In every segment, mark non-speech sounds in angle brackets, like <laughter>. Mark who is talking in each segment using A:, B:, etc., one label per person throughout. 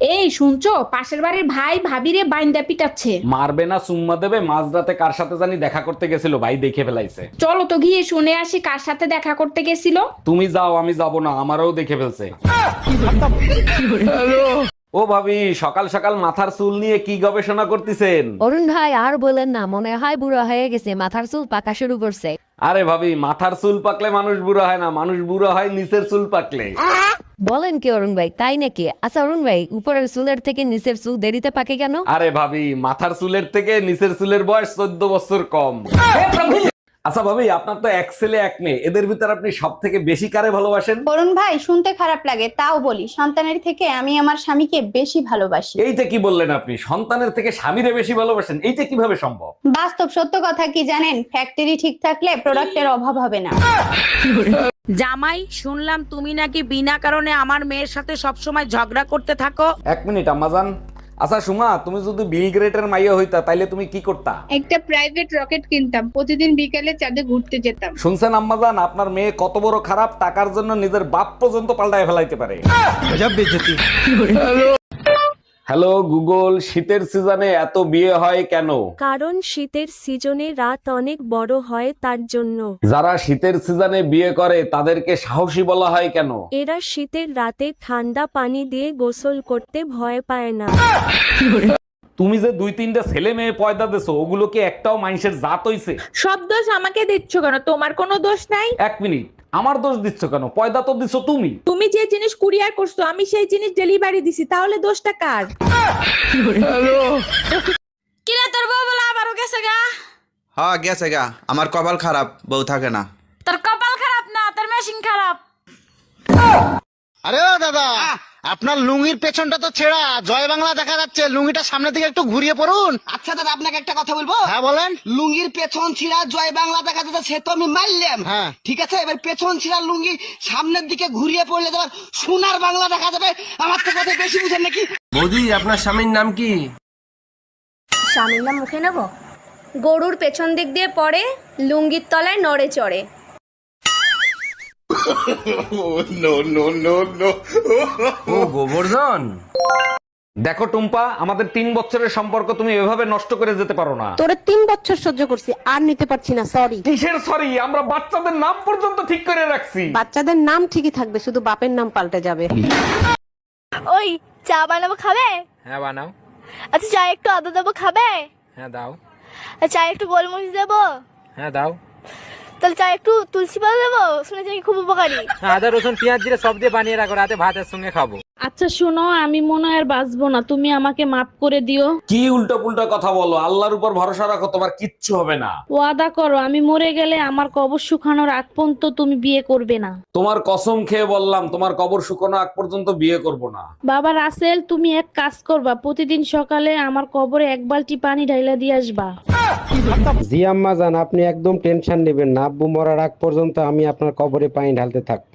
A: এই শুনছো? পাশের বাড়ির ভাই ভাবিরে বাইন্দা পিটাচ্ছে।
B: মারবে না সুম্মা দেবে মাঝরাতে কার সাথে জানি দেখা করতে গেছিল ভাই দেখে ফেলাইছে।
A: চলো তো গিয়ে শুনে আসি কার সাথে দেখা করতে গেছিল।
B: তুমি যাও আমি যাব না আমারও দেখে ফেলছে। ও ভাবি সকাল সকাল মাথার চুল নিয়ে কি গবেষণা করতেছেন?
C: অরুণ ভাই আর বলেন না মনে হয় বুড়ো হয়ে গেছে মাথার চুল পাকা শুরু করছে।
B: আরে ভাবি মাথার চুল পাকলে মানুষ বুড়ো হয় না মানুষ বুড়ো হয় নিচের চুল পাকলে।
C: বলেন কি অরুণ ভাই তাই নাকি? আচ্ছা অরুণ ভাই উপরের চুলের থেকে নিচের চুল দেরিতে পাকে কেন?
B: আরে ভাবি মাথার চুলের থেকে নিচের চুলের বয়স চোদ্দ বছর কম। আচ্ছা ভাবি আপনার তো এক ছেলে এক মেয়ে। এদের ভিতর আপনি সব থেকে বেশি কারে ভালোবাসেন?
D: অরুণ ভাই শুনতে খারাপ লাগে তাও বলি সন্তানের থেকে আমি আমার স্বামীকে বেশি ভালোবাসি।
B: এইটা কি বললেন আপনি? সন্তানের থেকে স্বামীরে বেশি ভালোবাসেন এইটা কীভাবে সম্ভব?
D: বাস্তব সত্য কথা কি জানেন? ফ্যাক্টরি ঠিক থাকলে প্রোডাক্টের অভাব হবে না।
E: জামাই শুনলাম তুমি নাকি বিনা কারণে আমার মেয়ের সাথে সবসময় ঝগড়া করতে থাকো।
B: এক মিনিট আম্মাজান। আচ্ছা সুমা তুমি যদি বিল গ্রেটের মাইয়া হইতা তাহলে তুমি কি করতা?
F: একটা প্রাইভেট রকেট কিনতাম প্রতিদিন বিকালে চাঁদে ঘুরতে যেতাম।
B: শুনছেন আম্মাজান আপনার মেয়ে কত বড় খারাপ টাকার জন্য নিজের বাপ পর্যন্ত পাল্টায় ফেলাইতে পারে। হ্যালো গুগল শীতের সিজনে এত বিয়ে হয় কেন?
G: কারণ শীতের সিজনে রাত অনেক বড় হয় তার জন্য।
B: যারা শীতের সিজনে বিয়ে করে তাদেরকে সাহসী বলা হয় কেন?
G: এরা শীতের রাতে ঠান্ডা পানি দিয়ে গোসল করতে ভয় পায় না।
B: তুমি যে দুই তিনটা ছেলে মেয়ে পয়দা দেছো ওগুলো কি একটাও মানুষের জাত হইছে?
A: সব দোষ আমাকে দিচ্ছ কেন? তোমার কোনো দোষ নাই?
B: এক মিনিট। আমার দোষ দিচ্ছ কেন? পয়দা তো দিছো তুমি।
A: তুমি যে জিনিস কুরিয়ার করছ আমি সেই জিনিস ডেলিভারি দিছি তাহলে দোষটা কার?
E: কিরে তোর বউ বলা আবারও গেছে গা?
H: হ্যাঁ গেছে গা। আমার কপাল খারাপ বউ থাকে না।
E: তোর কপাল খারাপ না তোর মেশিন খারাপ।
I: আরে দাদা আপনার লুঙ্গির পেছনটা তো ছেঁড়া। জয় বাংলা দেখা যাচ্ছে। লুঙ্গিটা সামনে দিকে একটু ঘুরিয়ে পড়ুন।
J: আচ্ছা দাদা আপনাকে একটা কথা বলব?
I: হ্যাঁ বলেন।
J: লুঙ্গির পেছন ছিঁড়া জয় বাংলা দেখা যাচ্ছে সে তো আমি মারলাম।
I: হ্যাঁ।
J: ঠিক আছে? এবার পেছন ছিঁড়া লুঙ্গি সামনের দিকে ঘুরিয়ে পড়লে তোমার সোনার বাংলা দেখা যাবে। আমার তো কথা বেশি বুঝেন নাকি?
I: বৌদি আপনার স্বামীর নাম কি?
D: স্বামীর নাম মুখে নেব? গরুর পেছন দিক দিয়ে পড়ে লুঙ্গির তলায় নড়ে চড়ে। <laughs>
I: ও গোবর্ধন।
B: দেখো টুম্পা আমাদের তিন বছরের সম্পর্ক তুমি এভাবে নষ্ট করে যেতে পারো না।
F: তোরে তিন বছর সহ্য করছি আর নিতে পারছি না সরি
B: কিসের সরি আমরা বাচ্চাদের নাম পর্যন্ত ঠিক করে রাখছি।
F: বাচ্চাদের নাম ঠিকই থাকবে শুধু বাপের নাম পাল্টে যাবে।
G: ওই চা বানাবো খাবে?
I: হ্যাঁ বানাও।
G: আচ্ছা চা একটু আদা দেবো খাবে?
I: হ্যাঁ দাও।
G: চা একটু গোলমরিচ দেবো?
I: হ্যাঁ দাও।
G: তাহলে চা একটু তুলসী পাতা দেবো? শুনেছি খুব উপকারী।
I: আদা, রসুন, পেঁয়াজ দিয়ে সব দিয়ে বানিয়ে রাখো, রাতে ভাতের সঙ্গে খাব।
A: আচ্ছা শোনো আমি মনে হয় আর বাঁচবো না। তুমি আমাকে মাফ করে দিও।
B: কি উল্টো পুল্টো কথা বলো? আল্লাহর উপর ভরসা রাখো তোমার কিচ্ছু হবে না।
A: ওয়াদা করো আমি মরে গেলে আমার কবর শুকানোর আগ পর্যন্ত তুমি বিয়ে করবে না।
B: তোমার কসম খেয়ে বললাম তোমার কবর শুকানো আগ পর্যন্ত বিয়ে করব না।
A: বাবা রাসেল তুমি এক কাজ করবা প্রতিদিন সকালে আমার কবরে এক বালতি পানি ঢাইলা দিয়ে আসবা।
K: জি আম্মা জান আপনি একদম টেনশন নেবেন না। আব্বু মরার আগ পর্যন্ত আমি আপনার কবরে পানি ঢালতে থাকব।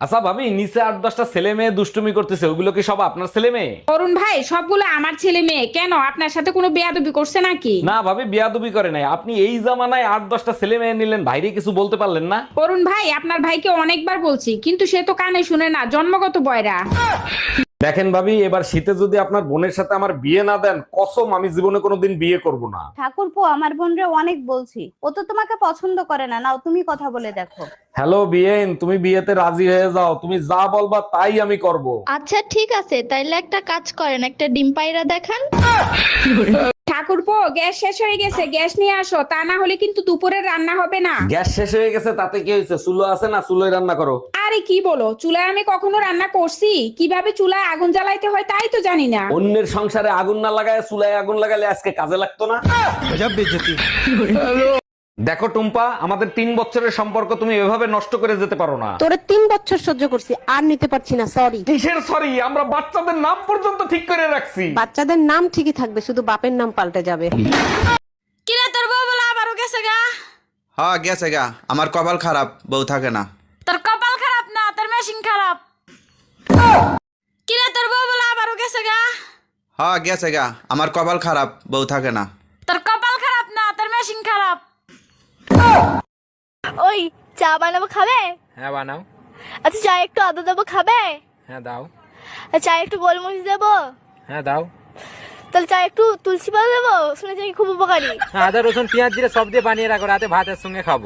B: আচ্ছা ভাবি নিচে আট দশটা ছেলে মেয়ে দুষ্টুমি করতেছে ওগুলো কি সব আপনার ছেলে মেয়ে?
A: অরুণ ভাই সবগুলো আমার ছেলে মেয়ে। কেন? আপনার সাথে কোনো বেয়াদবি করছে নাকি?
B: না ভাবি বিয়াদুবি করে নাই। আপনি এই জামানায় আট দশটা ছেলে মেয়ে নিলেন ভাইরে কিছু বলতে পারলেন না?
A: অরুণ ভাই আপনার ভাইকে অনেকবার বলছি কিন্তু সে তো কানে শুনে না জন্মগত বয়রা।
B: দেখেন ভাবি এবার শীতে যদি আপনার বোনের সাথে আমার বিয়ে না দেন কসম আমি জীবনে কোনোদিন বিয়ে করব না।
D: ঠাকুরপো আমার বোনরে অনেক বলছি। ও তো তোমাকে পছন্দ করে না। নাও তুমি কথা বলে দেখো।
B: হ্যালো বিয়েন তুমি বিয়েতে রাজি হয়ে যাও। তুমি যা বলবা তাই আমি করব।
D: আচ্ছা ঠিক আছে। তাইলে একটা কাজ করেন একটা ডিম পায়রা দেখান।
A: ঠাকুরপো গ্যাস শেষ হয়ে গেছে গ্যাস নিয়ে আসো। তা না হলে কিন্তু দুপুরের রান্না হবে না।
B: গ্যাস শেষ হয়ে গেছে তাতে কি হয়েছে? চুলো আছে না? চুলোয় রান্না করো।
A: আরে কি বলো? চুলায় আমি কখনো রান্না করছি? কীভাবে চুলায় আগুন জ্বালাইতে হয় তাই তো জানি না।
B: অন্যের সংসারে আগুন না লাগায় চুলায় আগুন লাগালে আজকে কাজে লাগতো না? দেখো টুম্পা আমাদের তিন বছরের সম্পর্ক তুমি এভাবে নষ্ট করে যেতে পারো না।
F: তোরে তিন বছর সহ্য করছি আর নিতে পারছি না সরি
B: কিসের সরি আমরা বাচ্চাদের নাম পর্যন্ত ঠিক করে রাখছি।
F: বাচ্চাদের নাম ঠিকই থাকবে শুধু বাপের নাম পাল্টে যাবে।
E: কিরে তোর বউ বলে আবারও গেছে গা?
H: হ্যাঁ গেছে গা। আমার কপাল খারাপ বউ থাকে না।
E: তোর কপাল খারাপ না তোর মেশিন খারাপ। কিরে তোর বউ বলে আবার গেছে গা?
H: হ্যাঁ গেছে গা। আমার কপাল খারাপ বউ থাকে না।
E: তোর কপাল
L: ওই চা বানাবো খাবে?
M: হ্যাঁ বানাও।
L: আচ্ছা চা একটু আদা দেবো খাবে?
M: হ্যাঁ দাও।
L: চা একটু গোলমরিচ দেবো?
M: হ্যাঁ দাও।
L: তাহলে চা একটু তুলসী পাতা দেবো? শুনেছি আমি খুব উপকারী।
M: আদা রসুন পেঁয়াজ দিয়ে সব দিয়ে বানিয়ে রাখো রাতে ভাতের সঙ্গে খাব।